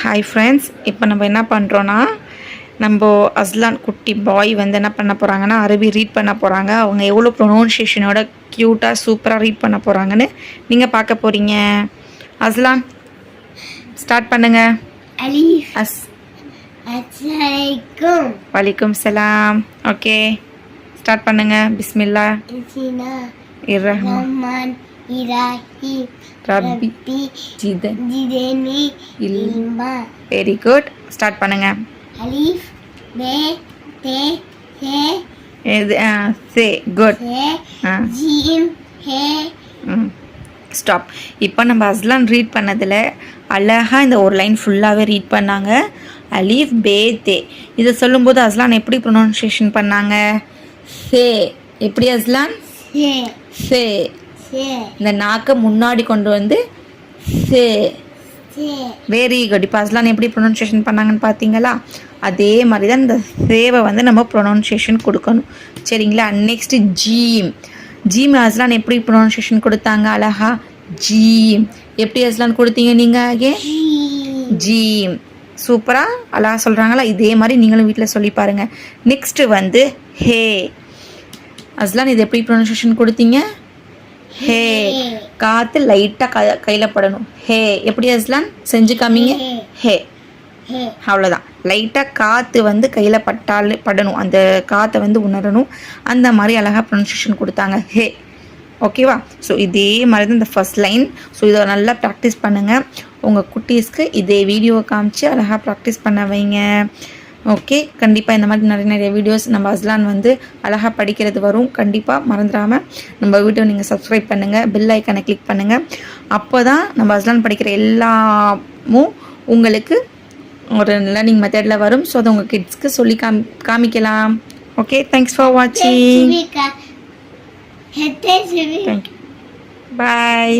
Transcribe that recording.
Hi friends இப்போ நம்ம என்ன பண்ணுறோன்னா நம்ம அஸ்லான் குட்டி பாய் வந்து என்ன பண்ண போகிறாங்கன்னா அரபி ரீட் பண்ண போகிறாங்க அவங்க எவ்வளோ ப்ரொனவுன்சியேஷனோட க்யூட்டாக சூப்பராக ரீட் பண்ண போகிறாங்கன்னு நீங்கள் பார்க்க போகிறீங்க அஸ்லான் ஸ்டார்ட் பண்ணுங்க. அஸ். வலைக்கும் சலாம். ஓகே ஸ்டார்ட் பண்ணுங்க பிஸ்மில்லா. Irahim. ரப்பி. வெரி குட் ஸ்டார்ட் பண்ணுங்க Alif. Be. Te. He. இது சே குட் Jim. He. ஸ்டாப் இப்போ நம்ம அஸ்லான் ரீட் பண்ணதில் அழகாக இந்த ஒரு லைன் ஃபுல்லாகவே ரீட் பண்ணாங்க அலீஃப் பே தே இதை சொல்லும்போது அஸ்லான் எப்படி ப்ரொனவுன்சியேஷன் பண்ணாங்க சே. எப்படி அஸ்லான். சே. Se. இந்த நாக்கை முன்னாடி கொண்டு வந்து சே. வெரி குட் இப்போ அஸ்லான் எப்படி ப்ரொனவுன்சியேஷன் பண்ணாங்கன்னு பார்த்தீங்களா அதே மாதிரி தான் இந்த சேவை வந்து நம்ம ப்ரொனவுன்சியேஷன் கொடுக்கணும். சரிங்களா? நெக்ஸ்ட் ஜீம் ஜீம் அஸ்லான் எப்படி ப்ரொனவுன்சியேஷன் கொடுத்தாங்க அழகா? ஜீம் எப்படி அஸ்லான் கொடுத்தீங்க நீங்கள் ஆகே. ஜீம் சூப்பராக அழகா சொல்கிறாங்களா இதே மாதிரி நீங்களும் வீட்டில் சொல்லி பாருங்கள் நெக்ஸ்ட்டு வந்து ஹே. அஸ்லான் இது எப்படி ப்ரொனவுன்சியேஷன் கொடுத்தீங்க? ஹே. காற்று லைட்டாக க கையில் படணும். ஹே. எப்படி அஸ்லான்? செஞ்சு காமிங்க. ஹே. அவ்வளோதான் லைட்டாக காற்று வந்து கையில் பட்டால் படணும். அந்த காற்றை வந்து உணரணும். அந்த மாதிரி அழகாக ப்ரொனன்சியேஷன் கொடுத்தாங்க. ஹே. ஓகேவா ஸோ இதே மாதிரி தான் இந்த ஃபர்ஸ்ட் லைன் ஸோ இதை நல்லா ப்ராக்டிஸ் பண்ணுங்கள் உங்கள் குட்டீஸ்க்கு இதே வீடியோவை காமிச்சு அழகாக ப்ராக்டிஸ் பண்ண வைங்க. ஓகே கண்டிப்பாக இந்த மாதிரி நிறைய நிறைய வீடியோஸ் நம்ம அஸ்லான் வந்து அழகாக படிக்கிறது வரும். கண்டிப்பாக மறந்துடாமல் நம்ம வீடியோ நீங்கள் சப்ஸ்கிரைப் பண்ணுங்கள் பெல் ஐக்கனை கிளிக் பண்ணுங்கள் அப்போ தான் நம்ம அஸ்லான் படிக்கிற எல்லாமும் உங்களுக்கு ஒரு லேர்னிங் மெத்தடில் வரும். ஸோ அதை உங்கள் கிட்ஸ்க்கு சொல்லி காமி காமிக்கலாம். ஓகே தேங்க்ஸ் ஃபார் வாட்சிங். Thank you bye.